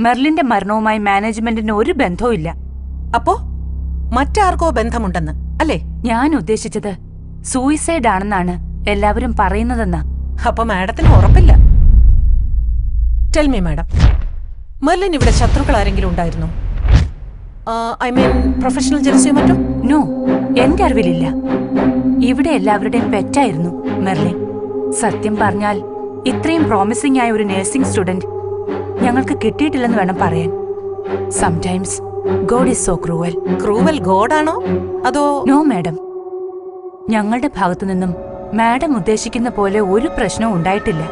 മെർലിന്റെ മരണവുമായി മാനേജ്മെന്റിന് ഒരു ബന്ധവുമില്ല അപ്പോ? മറ്റാർക്കോ ബന്ധമുണ്ടെന്ന് അല്ലേ? ഞാൻ ഉദ്ദേശിച്ചത് സൂയിസൈഡ് ആണെന്നാണ് എല്ലാവരും പറയുന്നതെന്നാ. അപ്പൊ മാഡത്തിന് ഉറപ്പില്ല. ടെൽമി മാഡം മെർലിൻ ഇവിടെ ശത്രുക്കൾ ആരെങ്കിലും ഉണ്ടായിരുന്നു? ഐ മീൻ പ്രൊഫഷണൽ ജലസിയോ മറ്റോ? നോ എന്റെ അറിവിലില്ല. ഇവിടെ എല്ലാവരുടെയും പെറ്റായിരുന്നു മെർലിൻ. സത്യം പറഞ്ഞാൽ ഇത്രയും പ്രോമിസിംഗ് ആയ ഒരു നഴ്സിംഗ് സ്റ്റുഡന്റ് ഞങ്ങൾക്ക് കിട്ടിയിട്ടില്ലെന്ന് വേണം പറയാൻ. Sometimes God is so cruel cruel ഗോഡാണോ അതോ നോ മാഡം ഞങ്ങളുടെ ഭാഗത്തു നിന്നും മാഡം ഉദ്ദേശിക്കുന്ന പോലെ ഒരു പ്രശ്നവും ഉണ്ടായിട്ടില്ല.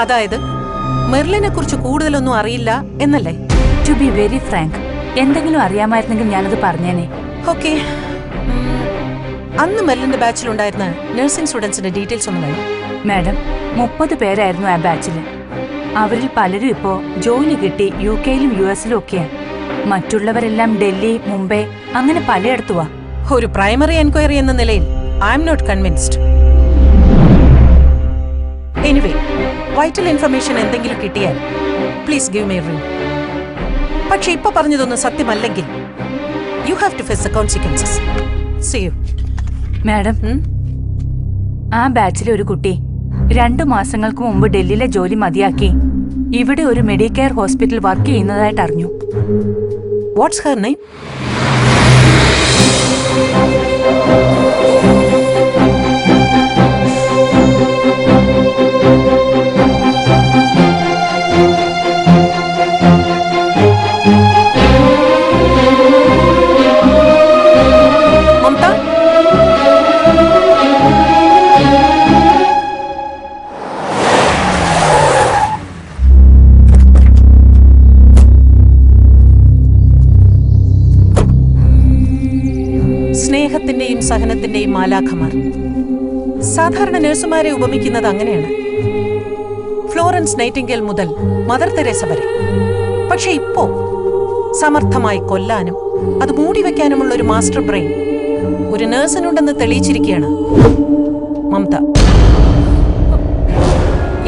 അതായത് മെർലിനെ കുറിച്ച് കൂടുതലൊന്നും അറിയില്ല എന്നല്ലേ? ടു ബി വെരി ഫ്രാങ്ക് എന്തെങ്കിലും അറിയാമായിരുന്നെങ്കിൽ ഞാനത് പറഞ്ഞേനെ. ഓക്കെ അന്ന് മെർലിന്റെ ബാച്ചിലുണ്ടായിരുന്ന നഴ്സിംഗ് സ്റ്റുഡൻസിന്റെ ഡീറ്റെയിൽസ് ഒന്ന് വേണം മാഡം മുപ്പത് പേരായിരുന്നു ആ ബാച്ചിൽ അവരിൽ പലരും ഇപ്പോ ജോലി കിട്ടി യു കെയിലും യു എസിലും ഒക്കെയാണ് മറ്റുള്ളവരെല്ലാം ഡൽഹി മുംബൈ അങ്ങനെ പലയിടത്തുവാ. ഒരു പ്രൈമറി എൻക്വയറി എന്ന നിലയിൽ I'm not convinced. Anyway vital information എന്തെങ്കിലും കിട്ടിയാൽ പ്ലീസ് ഗിവ് മൈ റിംഗ് പക്ഷെ ഇപ്പൊ പറഞ്ഞതൊന്നും സത്യമല്ലെങ്കിൽ you have to face the consequences see you madam ആ ബാച്ചിലെ ഒരു കുട്ടി രണ്ടു മാസങ്ങൾക്ക് മുമ്പ് ഡൽഹിയിലെ ജോലി മതിയാക്കി. ഇവിടെ ഒരു മെഡിക്കെയർ ഹോസ്പിറ്റൽ വർക്ക് ചെയ്യുന്നതായിട്ട് അറിഞ്ഞു. വാട്ട്സ് ഹെർ നെയിം സ്നേഹത്തിന്റെയും സഹനത്തിന്റെയും മാലാഖമാർ. സാധാരണ നഴ്സുമാരെ ഉപമിക്കുന്നത് അങ്ങനെയാണ്. ഫ്ലോറൻസ് നൈറ്റിംഗേൽ മുതൽ മദർ തെരേസ വരെ. പക്ഷെ ഇപ്പോ സമർത്ഥമായി കൊല്ലാനും അത് മൂടിവെക്കാനുമുള്ള ഒരു മാസ്റ്റർ ബ്രെയിൻ ഒരു നേഴ്സിനുണ്ടെന്ന് തെളിയിച്ചിരിക്കുകയാണ് മമത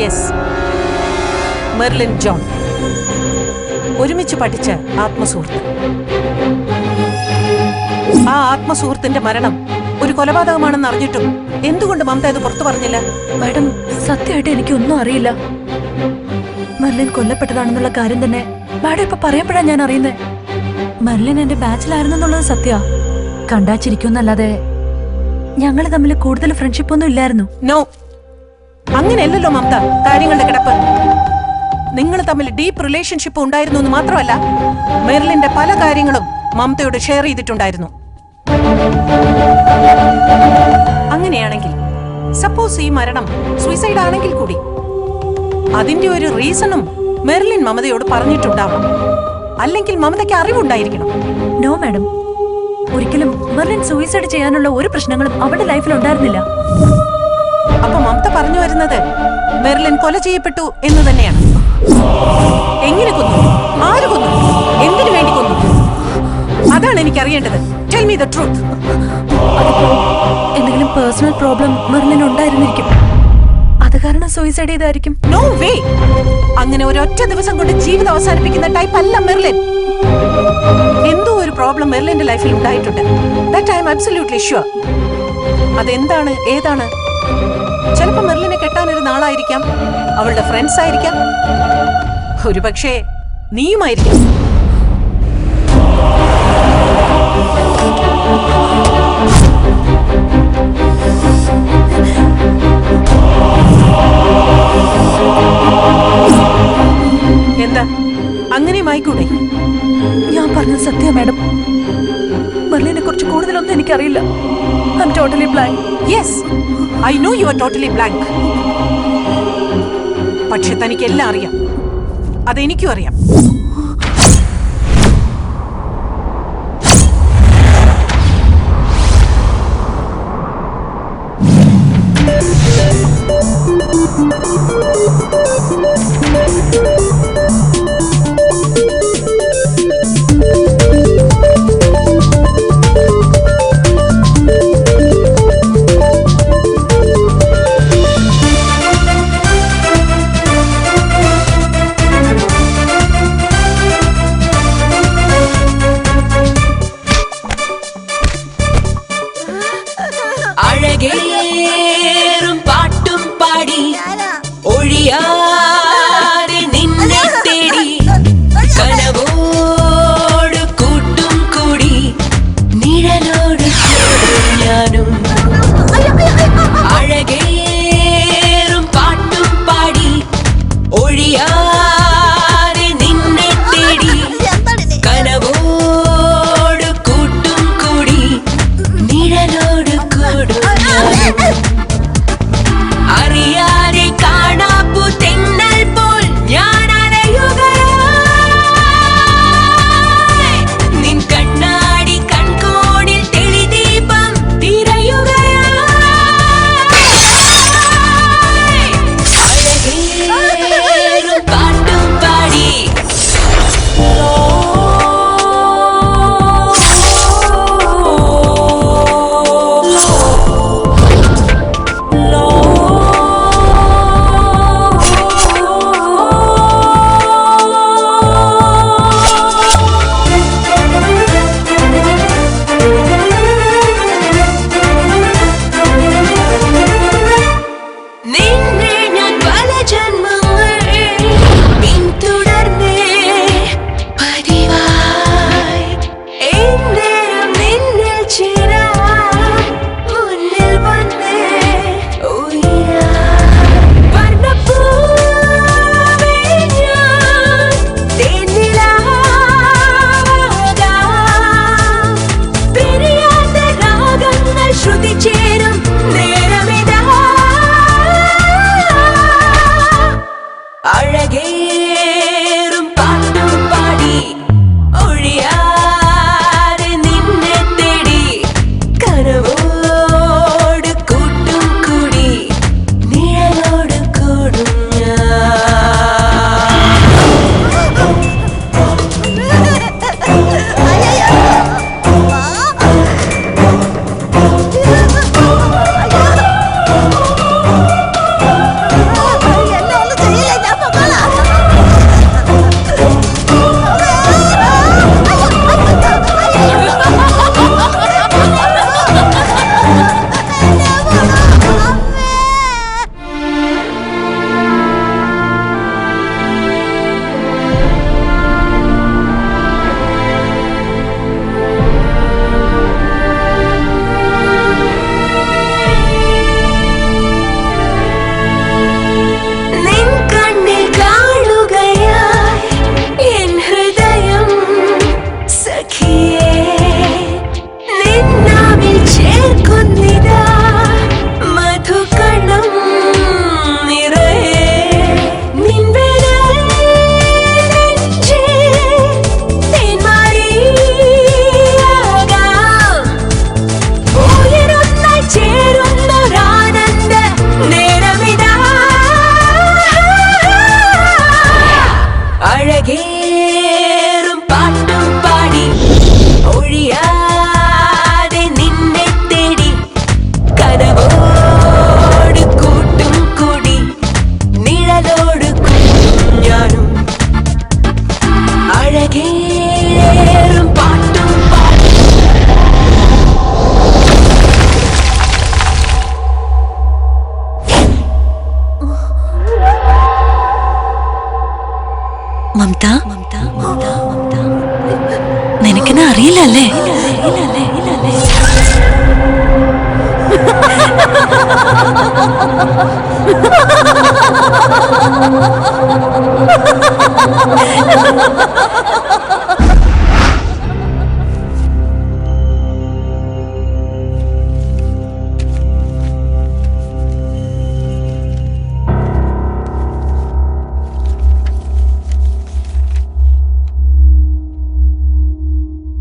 യെസ്. Merlin John. ഒരുമിച്ച് പഠിച്ച ആത്മസുഹൃത്ത്. ആ ആത്മസുഹൃത്തിന്റെ മരണം ഒരു കൊലപാതകമാണെന്ന് അറിഞ്ഞിട്ടും എന്തുകൊണ്ട് മമത ഇത് പുറത്തു പറഞ്ഞില്ല? മാഡം സത്യമായിട്ട് എനിക്കൊന്നും അറിയില്ല. മെർലിൻ കൊല്ലപ്പെട്ടതാണെന്നുള്ള കാര്യം തന്നെ മാഡം ഇപ്പൊ പറയപ്പെടാൻ ഞാൻ അറിയുന്നത് മെർലിൻ എന്റെ ബാച്ചിലായിരുന്നെന്നുള്ളത് സത്യ. കണ്ടാച്ചിരിക്കുന്നല്ലാതെ ഞങ്ങൾ തമ്മിൽ കൂടുതൽ ഫ്രണ്ട്ഷിപ്പ് ഒന്നും ഇല്ലായിരുന്നു. നോ അങ്ങനെയല്ലല്ലോ മമത കാര്യങ്ങളുടെ കിടപ്പ്. നിങ്ങൾ തമ്മിൽ ഡീപ്പ് റിലേഷൻഷിപ്പ് ഉണ്ടായിരുന്നു എന്ന് മാത്രമല്ല മെർലിന്റെ പല കാര്യങ്ങളും മമതയോട് ഷെയർ ചെയ്തിട്ടുണ്ടായിരുന്നു. അങ്ങനെയാണെങ്കിൽ സപ്പോസ് ഈ മരണം സൂയിസൈഡ് ആണെങ്കിൽ കൂടി അതിന്റെ ഒരു റീസണും മെർലിൻ മമതയോട് പറഞ്ഞിട്ടുണ്ടാവണം. അല്ലെങ്കിൽ മമതയ്ക്ക് അറിവുണ്ടായിരിക്കണം. നോ മാഡം ഒരിക്കലും മെർലിൻ സൂയിസൈഡ് ചെയ്യാനുള്ള ഒരു പ്രശ്നങ്ങളും അവളുടെ ലൈഫിൽ ഉണ്ടായിരുന്നില്ല. അപ്പൊ മമത പറഞ്ഞു വരുന്നത് മെർലിൻ കൊല ചെയ്യപ്പെട്ടു എന്ന് തന്നെയാണ്. എങ്ങനെ കൊന്നു? ആര് കൊന്നു? എന്തിനു വേണ്ടി കൊന്നു? അതാണ് എനിക്ക് അറിയേണ്ടത് എന്തെങ്കിലും പേഴ്സണൽ പ്രോബ്ലം മെർലിന് ഉണ്ടായിരുന്നിരിക്കും. അത് കാരണം സൂയിസൈഡ് ചെയ്തായിരിക്കും. നോ വേ അങ്ങനെ ഒരൊറ്റ ദിവസം കൊണ്ട് ജീവിതം അവസാനിപ്പിക്കുന്ന ടൈപ്പ് അല്ല മെർലിൻ. എന്തോ ഒരു പ്രോബ്ലം മെർലിന്റെ ലൈഫിൽ ഉണ്ടായിട്ടുണ്ട്. That I M absolutely sure അതെന്താണ്? ഏതാണ്? ചിലപ്പോൾ മെർലിനെ കെട്ടാനൊരു നാളായിരിക്കാം. അവളുടെ ഫ്രണ്ട്സ് ആയിരിക്കാം. ഒരുപക്ഷേ നീയുമായിരിക്കാം. ടോട്ടലി ബ്ലാങ്ക് പക്ഷെ തനിക്ക് എല്ലാം അറിയാം അതെനിക്കും അറിയാം alegría.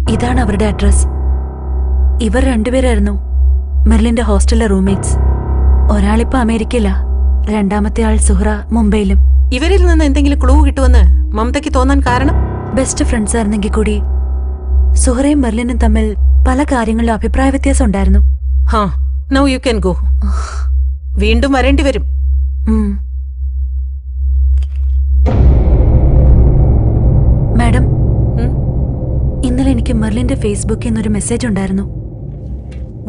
ഇതാണ് അവരുടെ അഡ്രസ് ഇവർ രണ്ടുപേരായിരുന്നു മെർലിന്റെ ഹോസ്റ്റലിലെ റൂംമേറ്റ്സ് ഒരാളിപ്പോ അമേരിക്കയില. രണ്ടാമത്തെ ആൾ സുഹ്ര മുംബൈയിലും. ഇവരിൽ നിന്ന് എന്തെങ്കിലും ക്ലൂ കിട്ടുമെന്ന് മമതയ്ക്ക് തോന്നാൻ കാരണം? ബെസ്റ്റ് ഫ്രണ്ട്സ് ആയിരുന്നെങ്കിൽ കൂടി സുഹറയും മെർലിനും തമ്മിൽ പല കാര്യങ്ങളിലും അഭിപ്രായ വ്യത്യാസം ഉണ്ടായിരുന്നു. ഹാ നൗ യു ക്യാൻ ഗോ വീണ്ടും വരേണ്ടി വരും. മാഡം ഇന്നലെ എനിക്ക് മെർലിന്റെ ഫേസ്ബുക്കിൽ നിന്നൊരു മെസ്സേജ് ഉണ്ടായിരുന്നു.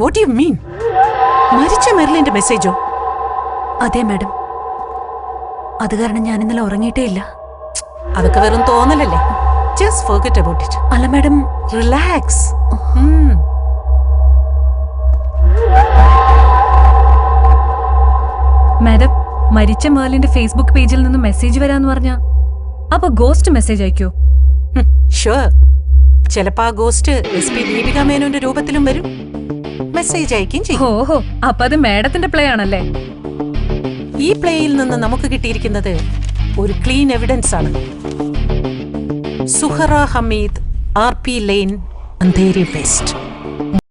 വാട്ട് യു മീൻ മരിച്ച മെർലിന്റെ മെസ്സേജോ? അതെ മാഡം. അത് കാരണം ഞാൻ ഇന്നലെ ഉറങ്ങിയിട്ടേ ഇല്ല. അതൊക്കെ വെറും തോന്നലല്ലേ? ജസ്റ്റ് ഫോർഗറ്റ് അബൌട്ട് ഇറ്റ് അല്ല മാഡം. റിലാക്സ് മാഡം മരിച്ച മേലിന്റെ ഫേസ്ബുക്ക് പേജിൽ നിന്ന് മെസ്സേജ് വരാന്ന് പറഞ്ഞ അപ്പൊ ഗോസ്റ്റ് മെസ്സേജ് അയക്കോ? ഷുവർ ചിലപ്പോ ആ ഗോസ്റ്റ് എസ് പി ദീപിക മേനോന്റെ രൂപത്തിലും വരും. മെസ്സേജ് അയക്കുകയും ചെയ്യും. ഓഹോ അപ്പൊ അത് മാഡത്തിന്റെ പ്ലേ ആണല്ലേ? ഈ പ്ലേയിൽ നിന്ന് നമുക്ക് കിട്ടിയിരിക്കുന്നത് ഒരു ക്ലീൻ എവിഡൻസ് ആണ്. Suhara Hameed R P lane Andheri west